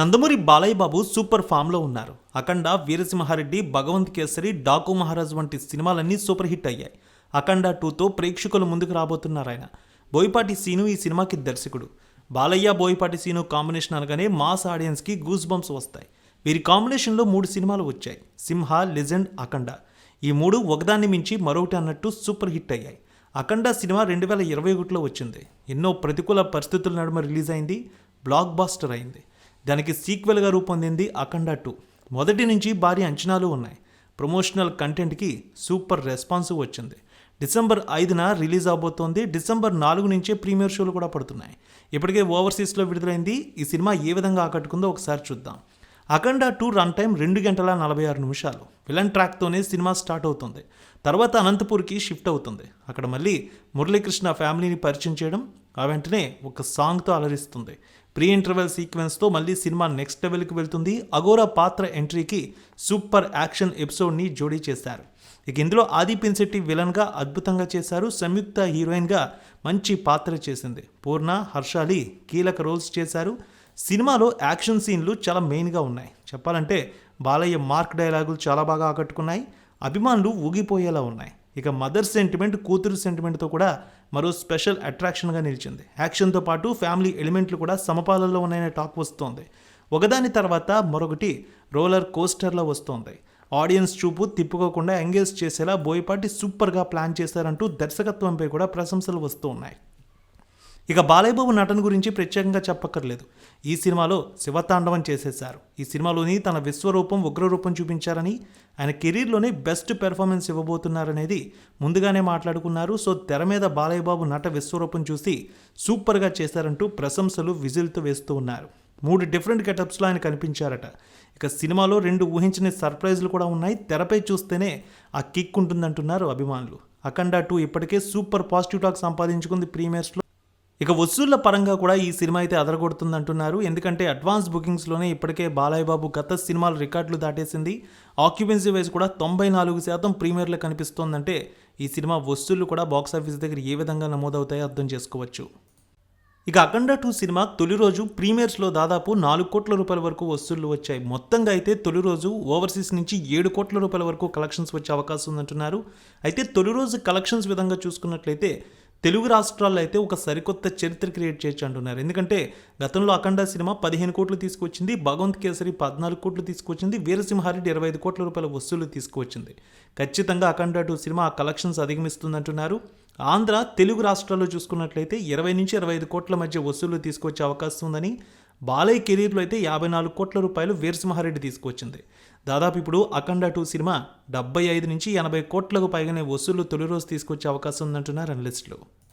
Nandamuri Balayya Babu super ఫామ్లో ఉన్నారు. అఖండ వీరసింహారెడ్డి భగవంత్ కేసరి డాకు మహారాజ్ వంటి సినిమాలన్నీ సూపర్ హిట్ అయ్యాయి. అఖండ టూతో ప్రేక్షకులు ముందుకు రాబోతున్నారు ఆయన. బోయపాటి సీను ఈ సినిమాకి దర్శకుడు. బాలయ్య బోయపాటి సీను కాంబినేషన్ అనగానే మాస్ ఆడియన్స్కి గూస్ బంప్స్ వస్తాయి. వీరి కాంబినేషన్లో మూడు సినిమాలు వచ్చాయి. సింహ లెజెండ్ అఖండ. ఈ మూడు ఒకదాన్ని మించి మరొకటి అన్నట్టు సూపర్ హిట్ అయ్యాయి. అఖండ సినిమా రెండు వేల ఇరవై ఒకటిలో వచ్చింది. ఎన్నో ప్రతికూల పరిస్థితుల నడుమ రిలీజ్ అయింది. బ్లాక్ బాస్టర్ అయింది. దానికి సీక్వెల్గా రూపొందింది అఖండ టూ. మొదటి నుంచి భారీ అంచనాలు ఉన్నాయి. ప్రమోషనల్ కంటెంట్కి సూపర్ రెస్పాన్స్ వచ్చింది. డిసెంబర్ ఐదున రిలీజ్ అవబోతోంది డిసెంబర్ నాలుగు నుంచే ప్రీమియర్ షోలు కూడా పడుతున్నాయి. ఇప్పటికే ఓవర్సీస్లో విడుదలైంది. ఈ సినిమా ఏ విధంగా ఆకట్టుకుందో ఒకసారి చూద్దాం. అఖండ టూ రన్ టైం రెండు గంటల నలభై ఆరు నిమిషాలు. విలన్ ట్రాక్తోనే సినిమా స్టార్ట్ అవుతుంది. తర్వాత అనంతపూర్కి షిఫ్ట్ అవుతుంది. అక్కడ మళ్ళీ మురళీకృష్ణ ఫ్యామిలీని పరిచయం చేయడం ఆ వెంటనే ఒక సాంగ్తో అలరిస్తుంది. ప్రీ ఇంటర్వెల్ సీక్వెన్స్తో మళ్ళీ సినిమా నెక్స్ట్ లెవెల్కి వెళ్తుంది. అగోరా పాత్ర ఎంట్రీకి సూపర్ యాక్షన్ ఎపిసోడ్ని జోడీ చేశారు. ఇక ఇందులో ఆది పిన్సెట్టి విలన్గా అద్భుతంగా చేశారు. సంయుక్త హీరోయిన్గా మంచి పాత్ర చేసింది. పూర్ణ హర్షాలి కీలక రోల్స్ చేశారు. సినిమాలో యాక్షన్ సీన్లు చాలా మెయిన్గా ఉన్నాయి. చెప్పాలంటే బాలయ్య మార్క్ డైలాగులు చాలా బాగా ఆకట్టుకున్నాయి. అభిమానులు ఊగిపోయేలా ఉన్నాయి. ఇక మదర్ సెంటిమెంట్ కూతురు సెంటిమెంట్తో కూడా మరో స్పెషల్ అట్రాక్షన్గా నిలిచింది. యాక్షన్తో పాటు ఫ్యామిలీ ఎలిమెంట్లు కూడా సమపాలలో ఉన్నాయనే టాక్ వస్తోంది. ఒకదాని తర్వాత మరొకటి రోలర్ కోస్టర్లో వస్తోంది. ఆడియన్స్ చూపు తిప్పుకోకుండా ఎంగేజ్ చేసేలా బోయపాటి సూపర్గా ప్లాన్ చేశారంటూ దర్శకత్వంపై కూడా ప్రశంసలు వస్తూ ఉన్నాయి. ఇక బాలయ్యబాబు నటన గురించి ప్రత్యేకంగా చెప్పక్కర్లేదు. ఈ సినిమాలో శివతాండవం చేసేశారు. ఈ సినిమాలోని తన విశ్వరూపం ఉగ్రరూపం చూపించారని ఆయన కెరీర్లోనే బెస్ట్ పెర్ఫార్మెన్స్ ఇవ్వబోతున్నారనేది ముందుగానే మాట్లాడుకున్నారు. సో తెర మీద బాలయ్యబాబు నట విశ్వరూపం చూసి సూపర్గా చేశారంటూ ప్రశంసలు విజిల్తో వేస్తూ ఉన్నారు. మూడు డిఫరెంట్ గెటప్స్లో ఆయన కనిపించారట. ఇక సినిమాలో రెండు ఊహించని సర్ప్రైజ్లు కూడా ఉన్నాయి. తెరపై చూస్తేనే ఆ కిక్ ఉంటుందంటున్నారు అభిమానులు. అఖండ టూ ఇప్పటికే సూపర్ పాజిటివ్ టాక్ సంపాదించుకుంది ప్రీమియర్స్లో. ఇక వసూళ్ళ పరంగా కూడా ఈ సినిమా అయితే అదరగొడుతుంది అంటున్నారు ఎందుకంటే అడ్వాన్స్ బుకింగ్స్లోనే ఇప్పటికే బాలయ్య బాబు గత సినిమాల రికార్డులు దాటేసింది. ఆక్యుపెన్సీ వైజ్ కూడా తొంభై నాలుగు శాతం ప్రీమియర్లో కనిపిస్తోందంటే ఈ సినిమా వసూళ్ళు కూడా బాక్సాఫీస్ దగ్గర ఏ విధంగా నమోదవుతాయో అర్థం చేసుకోవచ్చు. ఇక అఖండ టూ సినిమా తొలి రోజు ప్రీమియర్స్లో దాదాపు నాలుగు కోట్ల రూపాయల వరకు వసూళ్ళు వచ్చాయి. మొత్తంగా అయితే తొలి రోజు ఓవర్సీస్ నుంచి ఏడు కోట్ల రూపాయల వరకు కలెక్షన్స్ వచ్చే అవకాశం ఉందంటున్నారు. అయితే తొలి రోజు కలెక్షన్స్ విధంగా చూసుకున్నట్లయితే తెలుగు రాష్ట్రాల్లో అయితే ఒక సరికొత్త చరిత్ర క్రియేట్ చేయొచ్చు అంటున్నారు. ఎందుకంటే గతంలో అఖండ సినిమా పదిహేను కోట్లు తీసుకొచ్చింది భగవంత్ కేసరి పద్నాలుగు కోట్లు తీసుకొచ్చింది వీరసింహారెడ్డి ఇరవై ఐదు కోట్ల రూపాయల వసూలు తీసుకువచ్చింది ఖచ్చితంగా అఖండ టూ సినిమా ఆ కలెక్షన్స్ అధిగమిస్తుందంటున్నారు. ఆంధ్ర తెలుగు రాష్ట్రాల్లో చూసుకున్నట్లయితే ఇరవై నుంచి ఇరవై ఐదు కోట్ల మధ్య వసూలు తీసుకొచ్చే అవకాశం ఉందని బాలయ్య కెరీర్లో అయితే యాభై నాలుగు కోట్ల రూపాయలు వీరసింహారెడ్డి తీసుకొచ్చింది దాదాపు ఇప్పుడు అఖండ టూ సినిమా డెబ్బై ఐదు నుంచి ఎనభై కోట్లకు పైగానే వసూళ్ళు తొలి రోజు తీసుకొచ్చే అవకాశం ఉందంటున్నారు అనలిస్టులు